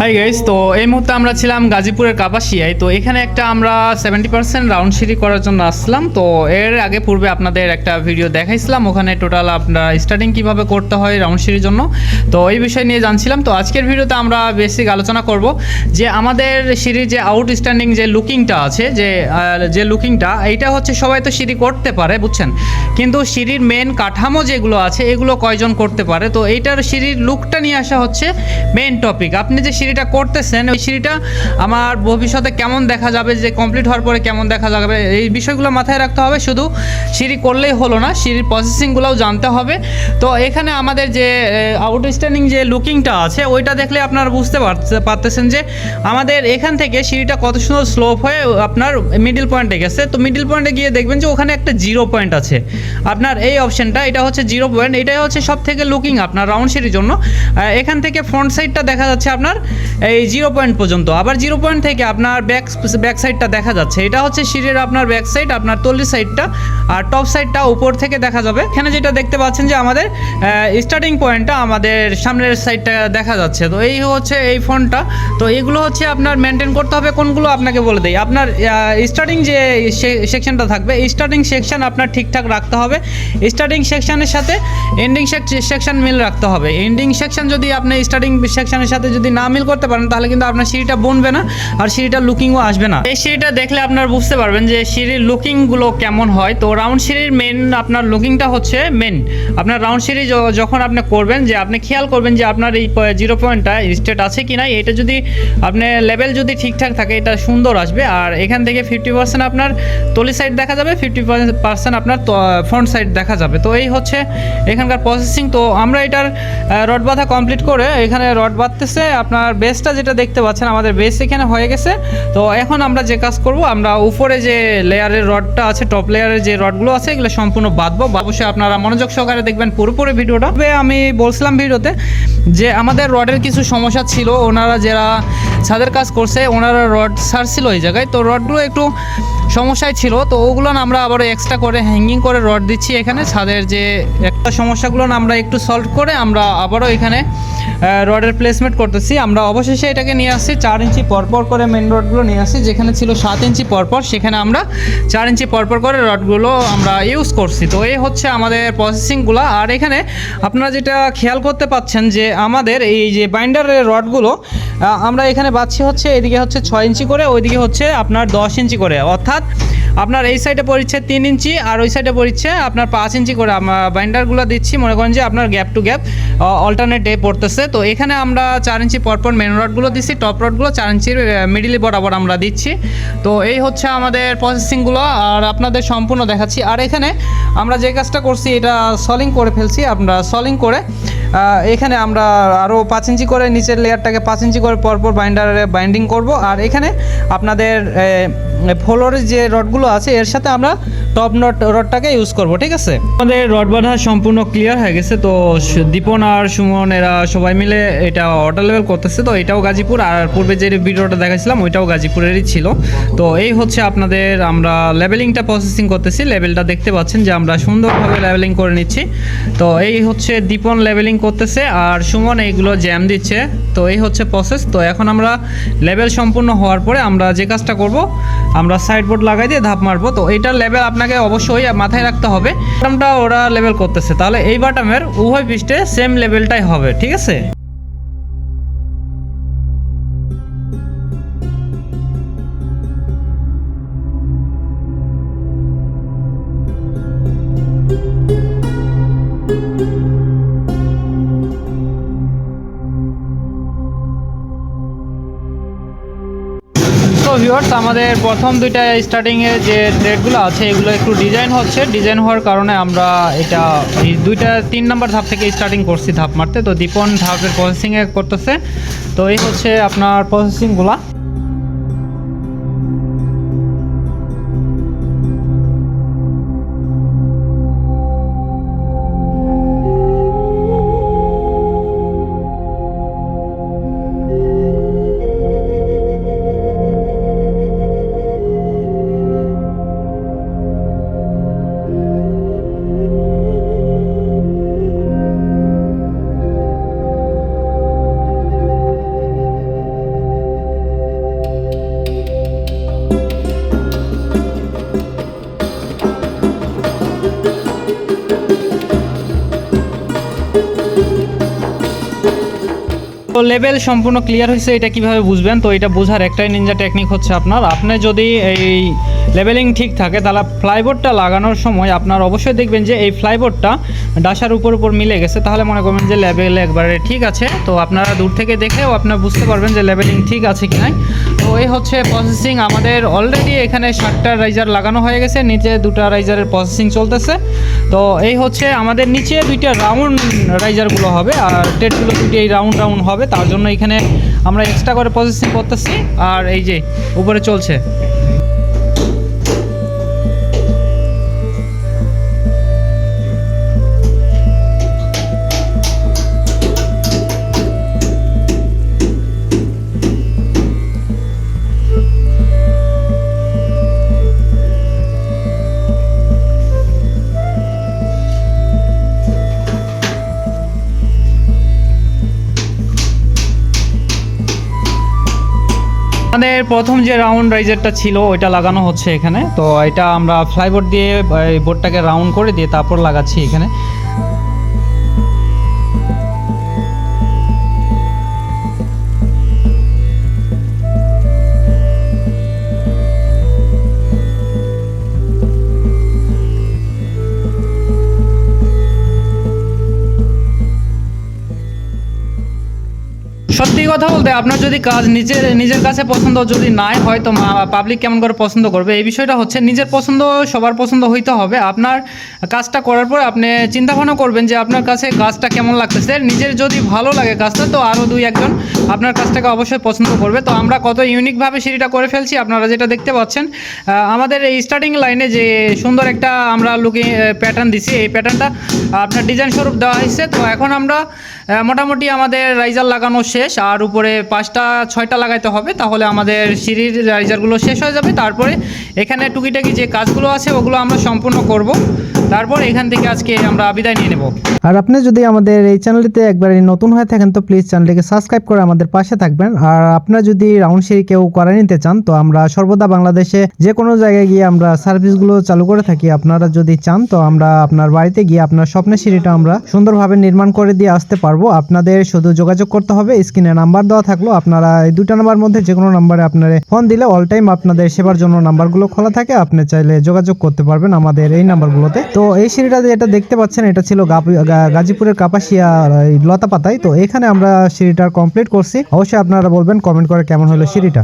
Hi guys তো এই মুহূর্তে আমরা ছিলাম গাজীপুরের কাপাসিয়ায়। তো এখানে একটা আমরা সেভেন্টি পার্সেন্ট রাউন্ড সিঁড়ি করার জন্য আসলাম। তো এর আগে পূর্বে আপনাদের একটা ভিডিও দেখাইছিলাম। ওখানে টোটাল আপনার স্টার্টিং কীভাবে করতে হয় রাউন্ড সিঁড়ির জন্য। তো এই বিষয় নিয়ে জানছিলাম। তো আজকের ভিডিওতে আমরা বেসিক আলোচনা করব যে আমাদের সিঁড়ির যে আউটস্ট্যান্ডিং যে লুকিংটা আছে, যে যে লুকিংটা এইটা হচ্ছে সবাই তো সিঁড়ি করতে পারে, বুঝছেন? কিন্তু সিঁড়ির মেন কাঠামো যেগুলো আছে, এগুলো কয়জন করতে পারে? তো এইটার সিঁড়ির লুকটা নিয়ে আসা হচ্ছে মেন টপিক আপনি যে সিঁড়িটা করতেছেন, ওই সিঁড়িটা আমার ভবিষ্যতে কেমন দেখা যাবে, যে কমপ্লিট হওয়ার পরে কেমন দেখা যাবে, এই বিষয়গুলো মাথায় রাখতে হবে। শুধু সিঁড়ি করলেই হলো না, সিঁড়ির প্রসেসিংগুলোও জানতে হবে। তো এখানে আমাদের যে আউটস্ট্যান্ডিং যে লুকিংটা আছে, ওইটা দেখলে আপনারা বুঝতে পারতে- পারতেছেন যে আমাদের এখান থেকে সিঁড়িটা কত সুন্দর স্লোপ হয়ে আপনার মিডিল পয়েন্টে গেছে। তো মিডিল পয়েন্টে গিয়ে দেখবেন যে ওখানে একটা জিরো পয়েন্ট আছে। আপনার এই অপশনটা এটা হচ্ছে জিরো পয়েন্ট এটাই হচ্ছে সব থেকে লুকিং আপনার রাউন্ড সিঁড়ির জন্য। এখান থেকে ফ্রন্ট সাইডটা দেখা যাচ্ছে আপনার এই জিরো পয়েন্ট পর্যন্ত। আবার জিরো পয়েন্ট থেকে আপনার ব্যাক ব্যাক সাইডটা দেখা যাচ্ছে। এটা হচ্ছে সিঁড়ির আপনার ব্যাক সাইড, আপনার তল্লি সাইডটা। আর টপ সাইডটা উপর থেকে দেখা যাবে। এখানে যেটা দেখতে পাচ্ছেন যে আমাদের স্টার্টিং পয়েন্টটা আমাদের সামনের সাইডটা দেখা যাচ্ছে। তো এই হচ্ছে এই ফোনটা। তো এগুলো হচ্ছে আপনার মেনটেন করতে হবে। কোনগুলো আপনাকে বলে দেই? আপনার স্টার্টিং যে সেকশনটা থাকবে স্টার্টিং সেকশন আপনার ঠিকঠাক রাখতে হবে। স্টার্টিং সেকশনের সাথে এন্ডিং সেকশন মিল রাখতে হবে। এন্ডিং সেকশন যদি আপনি স্টার্টিং সেকশনের সাথে যদি না মিল করতে পারেন, তাহলে কিন্তু আপনার সিঁড়িটা বনবে না আর সিঁড়িটার লুকিংও আসবে না। এই সিঁড়িটা দেখলে আপনার বুঝতে পারবেন যে সিঁড়ির লুকিংগুলো কেমন হয়। তো রাউন্ড সিঁড়ির মেন আপনার লুকিংটা হচ্ছে মেন আপনার রাউন্ড সিঁড়ি যখন আপনি করবেন যে, আপনি খেয়াল করবেন যে আপনার এই জিরো পয়েন্টটা স্টেট আছে কি না এটা যদি আপনি লেভেল যদি ঠিকঠাক থাকে, এটা সুন্দর আসবে। আর এখান থেকে ফিফটি পার্সেন্ট আপনার তলি সাইড দেখা যাবে ফিফটি পার্সেন্ট আপনার ফ্রন্ট সাইড দেখা যাবে। তো এই হচ্ছে এখানকার প্রসেসিং তো আমরা এটার রড বাঁধা কমপ্লিট করে এখানে রড বাঁধতেছে। আপনার বেসটা যেটা দেখতে পাচ্ছেন, আমাদের বেস এখানে হয়ে গেছে। তো এখন আমরা যে কাজ করব, আমরা উপরে যে লেয়ারের রডটা আছে টপ লেয়ারের যে রডগুলো আছে, এগুলো সম্পূর্ণ বাঁধবো। অবশ্যই আপনারা মনোযোগ সহকারে দেখবেন পুরোপুরি ভিডিওটা। তবে আমি বলছিলাম ভিডিওতে যে আমাদের রডের কিছু সমস্যা ছিল। ওনারা যারা ছাদের কাজ করছে, ওনারা রড সারছিল ওই জায়গায়। তো রডগুলো একটু সমস্যায় ছিল। তো ওগুলো আমরা আবার এক্সট্রা করে হ্যাঙ্গিং করে রড দিচ্ছি এখানে। ছাদের যে একটা সমস্যাগুলো আমরা একটু সলভ করে আমরা আবারও এখানে রডের প্লেসমেন্ট করতেছি। আমরা অবশেষে এটাকে নিয়ে আসছি চার ইঞ্চি পরপর করে মেন রডগুলো নিয়ে আসছি, যেখানে ছিল সাত ইঞ্চি পরপর, সেখানে আমরা চার ইঞ্চি পরপর করে রডগুলো আমরা ইউজ করছি। তো এই হচ্ছে আমাদের প্রসেসিংগুলো আর এখানে আপনারা যেটা খেয়াল করতে পাচ্ছেন যে আমাদের এই যে বাইন্ডারের রডগুলো আমরা এখানে পাচ্ছি হচ্ছে এদিকে হচ্ছে ছয় ইঞ্চি করে, ওইদিকে হচ্ছে আপনার দশ ইঞ্চি করে। অর্থাৎ আপনার এই সাইডে পড়ছে তিন ইঞ্চি, আর ওই সাইডে পড়ছে আপনার পাঁচ ইঞ্চি করে। বাইন্ডারগুলো দিচ্ছি, মনে করেন যে আপনার gap to gap alternate day পড়তেছে। তো এখানে আমরা চার ইঞ্চি পরপর মেন রডগুলো দিচ্ছি টপ রডগুলো চার ইঞ্চির মিডিলি বরাবর আমরা দিচ্ছি। তো এই হচ্ছে আমাদের প্রসেসিংগুলো আর আপনাদের সম্পূর্ণ দেখাচ্ছি। আর এখানে আমরা যে কাজটা করছি, এটা সলিং করে ফেলছি, আমরা সলিং করে এখানে আমরা আরও পাঁচ ইঞ্চি করে, নিচের লেয়ারটাকে পাঁচ ইঞ্চি করে পরপর বাইন্ডারে বাইন্ডিং করব। আর এখানে আপনাদের ফ্লোরের যে রডগুলো আছে এর সাথে আমরা টপ নট রডটাকে ইউজ করব, ঠিক আছে? আমাদের রড বাঁধা সম্পূর্ণ ক্লিয়ার হয়ে গেছে, তো দীপন আর সুমন এরা সবাই মিলে এটা অর্ডার লেভেল করতেছে, তো এটাও গাজীপুর, আর পূর্বে যে ভিডিওটা দেখাছিলাম ওইটাও গাজীপুরেরই ছিল। তো এই হচ্ছে আপনাদের, আমরা লেভেলিংটা প্রসেসিং করতেছি লেভেলটা দেখতে পাচ্ছেন যে আমরা সুন্দরভাবে লেভেলিং করে নিচ্ছি। তো এই হচ্ছে দীপন লেভেলিং করতেছে, আর সুমন এইগুলো জ্যাম দিচ্ছে, তো এই হচ্ছে প্রসেস তো এখন আমরা লেভেল সম্পূর্ণ হওয়ার পরে আমরা যে কাজটা করব, আমরা সাইড বোর্ড লাগাই দিয়ে ধাপ মারবো। তো এইটার লেভেল আপনাকে অবশ্যই মাথায় রাখতে হবে। বাটামটা ওরা লেভেল করতেছে। তাহলে এই বাটামের উভয় পৃষ্ঠে সেম লেভেলটাই হবে, ঠিক আছে? ভিউয়ার্স আমাদের প্রথম দুইটা স্টার্টিংয়ে যে থ্রেডগুলো আছে, এগুলো একটু ডিজাইন হচ্ছে। ডিজাইন হওয়ার কারণে আমরা এটা এই দুইটা, তিন নাম্বার ধাপ থেকে স্টার্টিং করছি ধাপ মারতে। তো দীপন ধাপের প্রসেসিংয়ে করতেছে। তো এই হচ্ছে আপনার প্রসেসিংগুলা তো লেভেল সম্পূর্ণ ক্লিয়ার হয়েছে এটা কীভাবে বুঝবেন? তো এটা বোঝার একটাই নিনজা টেকনিক হচ্ছে আপনার। আপনি যদি এই লেভেলিং ঠিক থাকে, তাহলে ফ্লাইবোর্ডটা লাগানোর সময় আপনার অবশ্যই দেখবেন যে এই ফ্লাইবোর্ডটা ডাসার উপর উপর মিলে গেছে। তাহলে মনে করবেন যে লেভেল একবারে ঠিক আছে। তো আপনারা দূর থেকে দেখেও আপনারা বুঝতে পারবেন যে লেভেলিং ঠিক আছে কি নাই। এই হচ্ছে প্রসেসিং আমাদের অলরেডি এখানে সাতটা রাইজার লাগানো হয়ে গেছে, নিচে দুটা রাইজারের প্রসেসিং চলতেছে। তো এই হচ্ছে আমাদের নিচে দুইটা রাউন্ড রাইজারগুলো হবে, আর টেটগুলো দুটি এই রাউন্ড রাউন্ড হবে। তার জন্য এখানে আমরা এক্সট্রা করে প্রসেসিং করতেছি, আর এই যে উপরে চলছে। আমাদের প্রথম যে রাউন্ড রাইজারটা ছিল, ওইটা লাগানো হচ্ছে এখানে। তো এটা আমরা ফ্লাইবোর্ড দিয়ে বোর্ডটাকে রাউন্ড করে দিয়ে তারপর লাগাচ্ছি এখানে। সত্যি কথা বলতে আপনার যদি কাজ নিজের নিজের কাছে পছন্দ যদি নাই হয় তো পাবলিক কেমন করে পছন্দ করবে? এই বিষয়টা হচ্ছে নিজের পছন্দ, সবার পছন্দ হইতে হবে। আপনার কাজটা করার পর আপনি চিন্তা ভাবনা করবেন যে আপনার কাছে কাজটা কেমন লাগতেছে। নিজের যদি ভালো লাগে কাজটা, তো আরও দুই একজন আপনার কাজটাকে অবশ্যই পছন্দ করবে। তো আমরা কত ইউনিকভাবে সিঁড়িটা করে ফেলছি, আপনারা যেটা দেখতে পাচ্ছেন আমাদের এই স্টার্টিং লাইনে যে সুন্দর একটা আমরা লুকি প্যাটার্ন দিছি। এই প্যাটার্নটা আপনার ডিজাইন স্বরূপ দেওয়া হয়েছে। তো এখন আমরা মোটামুটি আমাদের রাইজার লাগানো শেষ, আর উপরে পাঁচটা, ছয়টা লাগাইতে হবে, তাহলে আমাদের সিঁড়ির রাইজারগুলো শেষ হয়ে যাবে। তারপরে এখানে টুকিটাকি যে কাজগুলো আছে, ওগুলো আমরা সম্পূর্ণ করব। তারপর এখান থেকে আজকে আমরা বিদায় নিয়ে নেব। আর আপনি যদি আমাদের এই চ্যানেলটিতে একবারে নতুন হয়ে থাকেন, তো প্লিজ চ্যানেলটিকে সাবস্ক্রাইব করে আমাদের পাশে থাকবেন। আর আপনারা যদি রাউন্ড সিঁড়ি কেউ করে নিতে চান, তো আমরা সর্বদা বাংলাদেশে যে কোনো জায়গায় গিয়ে আমরা সার্ভিসগুলো চালু করে থাকি। আপনারা যদি চান, তো আমরা আপনার বাড়িতে গিয়ে আপনার স্বপ্নের সিঁড়িটা আমরা সুন্দরভাবে নির্মাণ করে দিয়ে আসতে পারব। আপনাদের শুধু যোগাযোগ করতে হবে স্ক্রিনে নাম্বার দেওয়া থাকল। আপনারা এই দুটা নাম্বার মধ্যে যে কোনো নাম্বারে আপনার ফোন দিলে অল টাইম আপনাদের সেবার জন্য নাম্বারগুলো খোলা থাকে। আপনি চাইলে যোগাযোগ করতে পারবেন আমাদের এই নাম্বারগুলোতে তো এই সিঁড়িটা যেটা দেখতে পাচ্ছেন, এটা ছিল গাজীপুরের কাপাসিয়া লতাপাতায়। লতা পাতায় তো এখানে আমরা সিঁড়িটা কমপ্লিট করছি। অবশ্যই আপনারা বলবেন কমেন্ট করে কেমন হলো সিঁড়িটা।